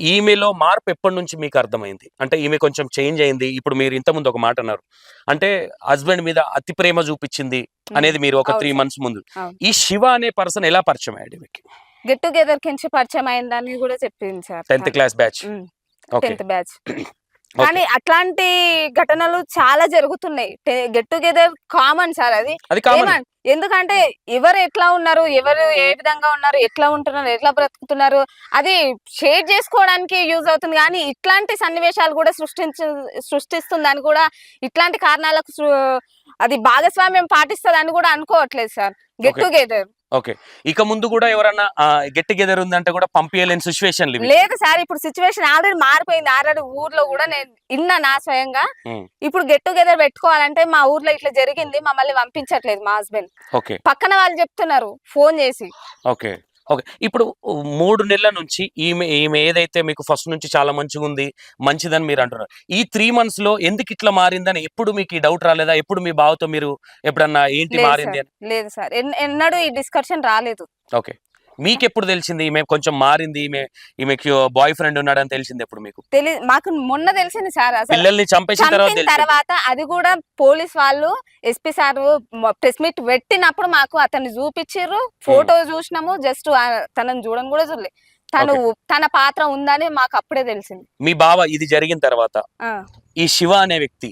ఈమెలో మార్పు ఎప్పటి నుంచి మీకు అర్థమైంది? అంటే ఈమె కొంచెం చేంజ్ అయింది. ఇప్పుడు మీరు ఇంతకుముందు ఒక మాట అన్నారు. అంటే హస్బెండ్ మీద అతి ప్రేమ చూపించింది అనేది మీరు ఒక త్రీ. మంత్స్ ముందు. ఈ శివ అనే పర్సన్ ఎలా పరిచయం అయ్యాడు మీకు గెట్ టుగెదర్ కించి పరిచయం అయిందని కూడా చెప్పింది sir tenth class batch. Tenth batch. కానీ అట్లాంటి ఘటనలు చాలా జరుగుతున్నాయి. గెట్ టుగెదర్ కామన్ సార్ అది. ఎందుకంటే ఎవరు ఎట్లా ఉన్నారు ఎవరు ఏ విధంగా ఉన్నారు ఎట్లా ఉంటున్నారు ఎట్లా బ్రతుకుతున్నారు అది షేర్ చేసుకోవడానికి యూజ్ అవుతుంది. కానీ ఇట్లాంటి సన్నివేశాలు కూడా సృష్టించ సృష్టిస్తుందని కూడా ఇట్లాంటి కారణాలకు అది భాగస్వామ్యం పాటిస్తుందని కూడా అనుకోవట్లేదు సార్. గెట్. టుగెదర్. ఓకే. ఇక ముందు కూడా ఎవరన్నా గెట్ టుగెదర్ ఉందంటే కూడా పంపించలేని సిచ్యువేషన్ లేదు సార్ ఇప్పుడు సిచ్యువేషన్ ఆల్రెడీ మారిపోయింది. ఆల్రెడీ ఊర్లో కూడా నేను విన్నా నా స్వయంగా. ఇప్పుడు గెట్ టుగెదర్ పెట్టుకోవాలంటే మా ఊర్లో ఇట్లా జరిగింది మమ్మల్ని పంపించట్లేదు మా హస్బెండ్ ఓకే. పక్కన వాళ్ళు చెప్తున్నారు ఫోన్ చేసి. ఓకే. ఓకే. ఇప్పుడు మూడు నెలల నుంచి ఈమె ఈమె ఏదైతే మీకు ఫస్ట్ నుంచి చాలా మంచిగా ఉంది మంచిదని మీరు అంటున్నారు. ఈ త్రీ మంత్స్లో ఎందుకు ఇట్లా మారిందని ఎప్పుడు మీకు ఈ డౌట్ రాలేదా? ఎప్పుడు మీ బావతో మీరు ఎప్పుడన్నా ఏంటి మారింది లేదు సార్. ఎన్- ఎన్నడూ ఈ డిస్కషన్ రాలేదు. ఓకే. మీకు ఎప్పుడు తెలిసింది ఈమె కొంచెం మారింది ఈమె ఈమెకి బాయ్ ఫ్రెండ్ ఉన్నాడని తెలిసింది ఎప్పుడు మీకు? మాకు మొన్న తెలిసింది సార్ అసలు. పిల్లల్ని చంపేసిన తర్వాత తర్వాత అది కూడా పోలీస్ వాళ్ళు ఎస్పీ సార్ ప్రెస్ మీట్ పెట్టినప్పుడు మాకు అతన్ని చూపించారు ఫోటో చూసినాము జస్ట్ తనని చూడని కూడా చూడలే తను తన పాత్ర ఉందని మాకు అప్పుడే తెలిసింది. మీ బావ ఇది జరిగిన తర్వాత ఈ శివ అనే వ్యక్తి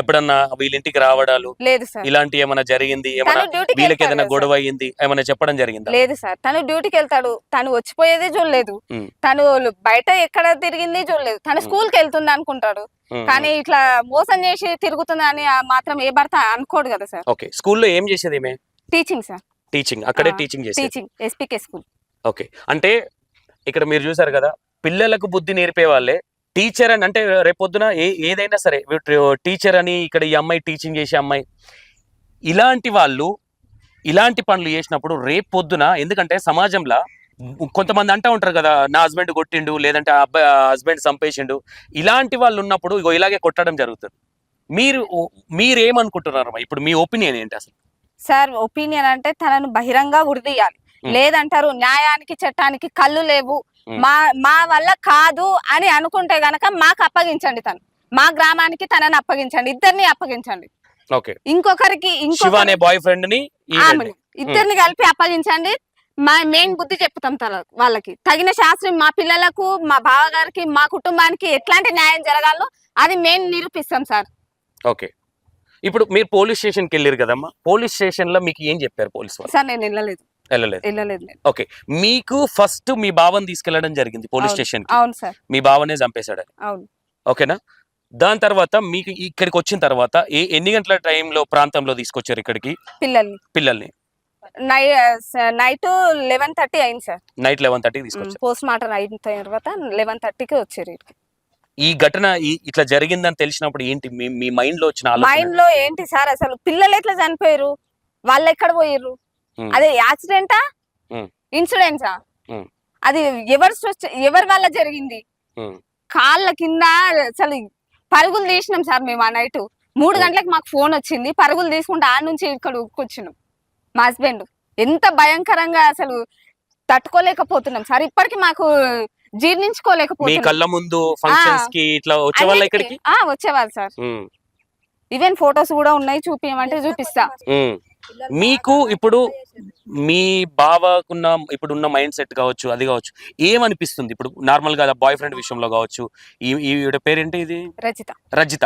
ఎప్పుడన్నా వీళ్ళ ఇంటికి రావడాలు? లేదు సార్. ఇలాంటి ఏమైనా జరిగింది? ఏమైనా వీళ్ళకి ఏదైనా గొడవ అయ్యింది ఏమైనా చెప్పడం జరిగిందా? లేదు సార్. తను డ్యూటీకి వెళ్తాడు. తను వచ్చిపోయేదే చూడలేదు. తను బయట ఎక్కడ తిరిగింది చూడలేదు. తను. స్కూల్కి వెళ్తుంది అనుకుంటాడు. కానీ ఇట్లా మోసం చేసి తిరుగుతుంది అని ఆ మాత్రం ఏ భర్త అనుకోడు కదా సార్. ఓకే. స్కూల్లో ఏం చేసేది టీచింగ్ సార్. టీచింగ్. అక్కడే teaching teaching. SPK school. Okay. అంటే ఇక్కడ మీరు చూసారు కదా పిల్లలకు బుద్ధి నేర్పే వాళ్ళే టీచర్ అని అంటే రేపొద్దున ఏ ఏదైనా సరే టీచర్ అని ఇక్కడ ఈ అమ్మాయి టీచింగ్ చేసే అమ్మాయి. ఇలాంటి వాళ్ళు ఇలాంటి పనులు చేసినప్పుడు రేపు పొద్దున ఎందుకంటే సమాజంలో కొంతమంది అంటా ఉంటారు కదా నా హస్బెండ్ కొట్టిండు లేదంటే అబ్బాయి హస్బెండ్ చంపేసిండు. ఇలాంటి వాళ్ళు ఉన్నప్పుడు ఇగో ఇలాగే కొట్టడం జరుగుతుంది. మీరు మీరేమనుకుంటున్నారు ఇప్పుడు మీ ఒపీనియన్ ఏంటి అసలు? సార్ ఒపీనియన్ అంటే తనను బహిరంగ ఉరిదీయాలి. లేదంటారు న్యాయానికి చట్టానికి కళ్ళు లేవు. మా మా వల్ల కాదు అని అనుకుంటే గనక మాకు అప్పగించండి తను. మా గ్రామానికి తనని అప్పగించండి ఇద్దరిని అప్పగించండి. ఇంకొకరికి బాయ్ ఫ్రెండ్ని ఇద్దరిని కలిపి అప్పగించండి. మా మెయిన్ బుద్ధి చెప్తాం తల వాళ్ళకి. తగిన శాస్త్రం మా పిల్లలకు మా బావగారికి మా కుటుంబానికి ఎట్లాంటి న్యాయం జరగాలో అది మెయిన్ నిరూపిస్తాం సార్. ఓకే. ఇప్పుడు మీరు పోలీస్ స్టేషన్కి వెళ్ళారు కదమ్మా? పోలీస్ స్టేషన్లో మీకు ఏం చెప్పారు పోలీస్ సార్ నేను వెళ్ళలేదు. వెళ్ళలేదు. వెళ్ళలేదు. నేను. ఓకే. మీకు ఫస్ట్ మీ బావని తీసుకెళ్ళడం జరిగింది పోలీస్. స్టేషన్ అవును సార్. మీ బావనే చంపేశాడని. అవును. ఓకేనా? దాని తర్వాత మీకు ఇక్కడికి వచ్చిన తర్వాత ఏ ఎన్ని గంటల టైంలో ప్రాంతంలో తీసుకొచ్చారు ఇక్కడికి? పిల్లల్ని. పిల్లల్ని. నైట్ లెవెన్ థర్టీ అయింది సార్. నైట్ లెవెన్ థర్టీకి తీసుకొచ్చారు. పోస్ట్ మార్టం అయిన తర్వాత లెవెన్ థర్టీకి వచ్చారు. ఈ ఘటన ఇట్లా జరిగిందని తెలిసినప్పుడు ఏంటి? మీ మైండ్లో వచ్చిన మైండ్లో ఏంటి సార్? అసలు పిల్లలు ఎట్లా చనిపోయారు? వాళ్ళు ఎక్కడ పోయారు. అదే యాక్సిడెంటా. ఇన్సూరెన్సా. అది ఎవరు ఎవరి వల్ల జరిగింది. కాళ్ళ కింద అసలు పరుగులు తీసినాం సార్ మేము ఆ నైట్ మూడు. గంటలకు మాకు ఫోన్ వచ్చింది. పరుగులు తీసుకుంటే ఆ నుంచి ఇక్కడ ఉక్కొచ్చినాం మా హస్బెండ్ ఎంత భయంకరంగా అసలు తట్టుకోలేకపోతున్నాం సార్. ఇప్పటికి మాకు మీ జీర్ణించుకోలేకపోతున్నాం కళ్ళ ముందు ఫంక్షన్స్కి ఇట్లా వచ్చేవాళ్ళ అన్నిటికీ- ఇక్కడికి? ఆ, వచ్చేవాళ్ళు సార్. ఈవెన్ ఫొటోస్ కూడా ఉన్నాయి చూపించమంటే చూపిస్తా. మీకు ఇప్పుడు మీ బావకున్న ఇప్పుడు ఉన్న మైండ్ సెట్ కావచ్చు అది కావచ్చు ఏమనిపిస్తుంది? ఇప్పుడు నార్మల్గా బాయ్ ఫ్రెండ్ విషయంలో కావచ్చు ఈ ఈవిడ పేరేంటి ఇది? రచిత రజిత.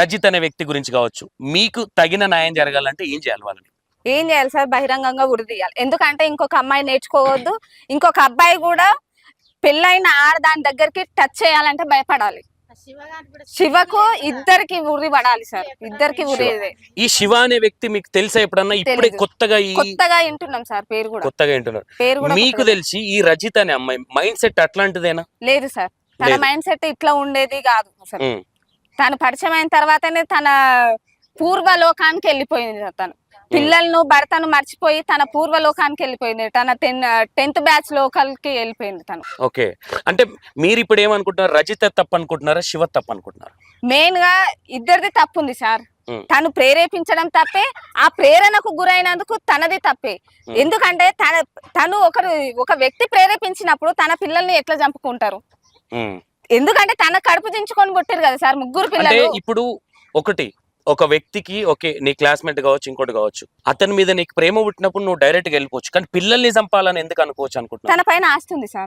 రజిత్ అనే వ్యక్తి గురించి కావచ్చు మీకు తగిన న్యాయం జరగాలంటే ఏం చేయాలి వాళ్ళని? ఏం చేయాలి సార్? బహిరంగంగా ఉరిదీయాలి ఎందుకంటే ఇంకొక అమ్మాయి నేర్చుకోవద్దు ఇంకొక అబ్బాయి కూడా పెళ్ళైన ఆడ దాని దగ్గరికి టచ్ చేయాలంటే భయపడాలి. శివకు ఇద్దరికి ఉరి పడాలి సార్. ఇద్దరికి ఉరి. ఈ శివ అనే వ్యక్తి మీకు తెలుసా ఎప్పుడన్నా? ఇప్పుడే. కొత్తగా కొత్తగా వింటున్నాం సార్ పేరు కూడా. కొత్తగా వింటున్నారు పేరు కూడా మీకు. తెలిసి ఈ రజిత్ అనే అమ్మాయి మైండ్ సెట్ అట్లాంటిదేనా? లేదు సార్. తన. మైండ్ సెట్ ఇట్లా ఉండేది కాదు ఉమ్. తను పరిచయం అయిన తర్వాతనే తన పూర్వ లోకానికి వెళ్ళిపోయింది సార్ తను. పిల్లలను భర్తను మర్చిపోయి తన పూర్వ లోకానికి వెళ్ళిపోయింది. తన టెన్ టెన్త్ బ్యాచ్ లోకల్కి వెళ్ళిపోయింది తను. ఓకే. అంటే మీరు ఇప్పుడు ఏమనుకుంటున్నారు? రజిత తప్పు అనుకుంటున్నారా శివ తప్పు అనుకుంటున్నారా మెయిన్గా ఇద్దరిది తప్పు ఉంది సార్. తను ప్రేరేపించడం తప్పే ఆ ప్రేరణకు గురైనందుకు తనది తప్పే. ఎందుకంటే తన తను ఒకరు ఒక వ్యక్తి ప్రేరేపించినప్పుడు తన పిల్లల్ని ఎట్లా చంపుకుంటారు. ఎందుకంటే తన కడుపు దించుకొని పుట్టారు కదా సార్ ముగ్గురు పిల్లలు. ఇప్పుడు ఒకటి ఒక వ్యక్తికి ఓకే నీ క్లాస్మేట్ కావచ్చు ఇంకోటి కావచ్చు అతని మీద నీకు ప్రేమ పుట్టినప్పుడు నువ్వు డైరెక్ట్గా వెళ్ళిపోవచ్చు. కానీ పిల్లల్ని చంపాలని ఎందుకు అనుకోవచ్చు అనుకుంటున్నా తన పైన ఆస్తుంది సార్.